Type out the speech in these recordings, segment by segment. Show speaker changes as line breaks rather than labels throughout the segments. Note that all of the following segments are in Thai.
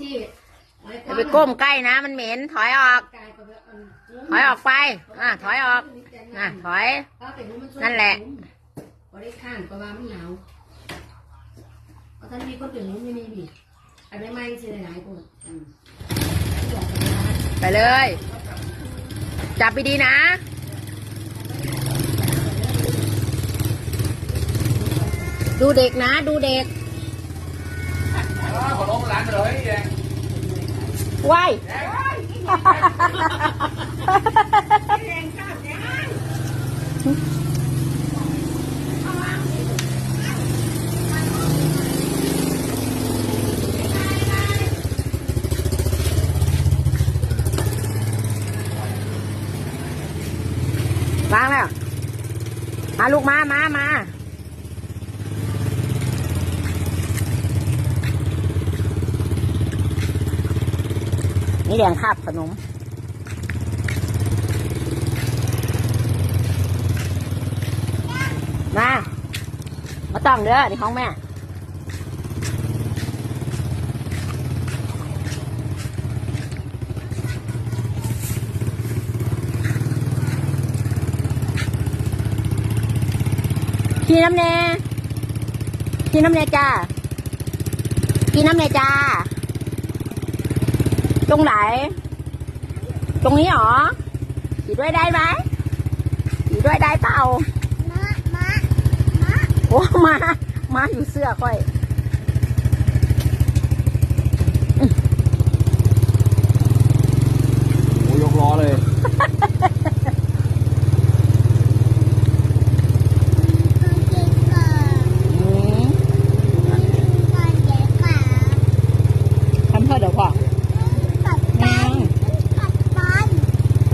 ที่
อย่าไปก้มใกล้นะ มันเหม็นถอยออก ถอยออกไปอะถอยออกอะถอย นั่นแหละ
บริข้างประมาณมันหนาวเพราะท่านมีคนตื่นนู้นไม่มีบีอันนี้ไม่ใช่หลายคนอืม
ไปเลย จับไปดีๆนะดูเด็กนะ ดูเด็ก ว้ายวางแล้ว มาลูกมา มา มา นี่แดงคาบขนม มา มาต้องเด้อนี่ของแม่ขี้น้ำแน่ขี้น้ำแน่จ้าขี้น้ำแน่จ้า ตรงไหนตรงนี้หรอขี่ด้วยได้ไหมขี่ด้วยได้เปล่า
มามามา
โอ้ มา มาอยู่เสื้อค่อย
โอ้ยกล้อเลย
ตัวเก่งก่อน
อืม
ก่อนเด็กก่อน
ทำเพื่อเดี๋ยวพ่อ
กัด
แม
ปั
ง
นกัดปัน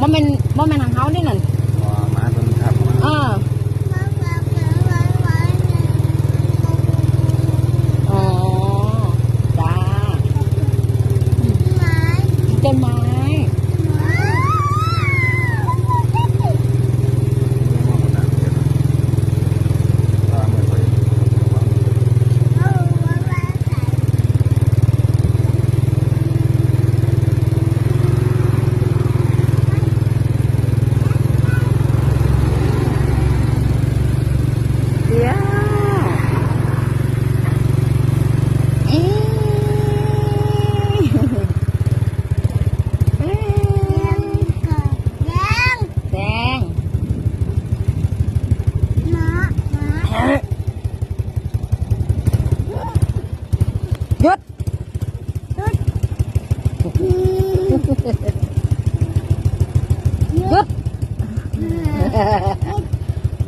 ว่ามันว่ามันทางเขานี่นั่น
มาจนครับ
เออ
มามามามามาเนี่ย
อ๋อ จ้า
ไม้
ต้นไม้
ไม้
ตามไป
เอามามาใส่
เดี๋ยวอีเอ้ย
ก่อนแดง
แดง
มามา
หยุดหยุดหยุด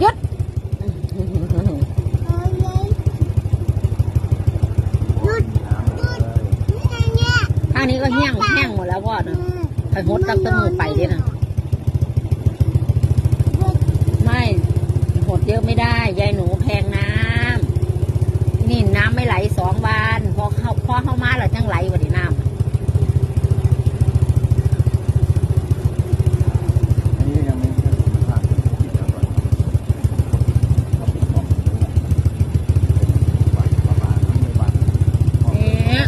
หยุดหยุด
ข้างนี้ก็แห้งแห้งหมดแล้วพ่อนะไข่มดตั้งแตมือไปด้วยนะไม่หดเยอะไม่ได้ ยายหนูแพงน้ำ นี่น้ำไม่ไหลสองวันพอเข้าพอเข้ามาแล้วจัง ไหลวันนี้น้ำ
นี่ยังไม่ผ่านที่จะก่อนประมาณไม่บา
เอ๊ะ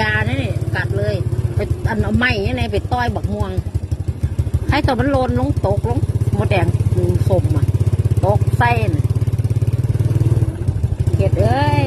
ยาวๆนั่นนี่กัดเลยไปอันเอาไม้เนี่ยไปต้อยบักม่วง ให้ตัวมันโลนลงตกลงหมดแดงสมอะตกไส้น่ะเห็ดเอ้ย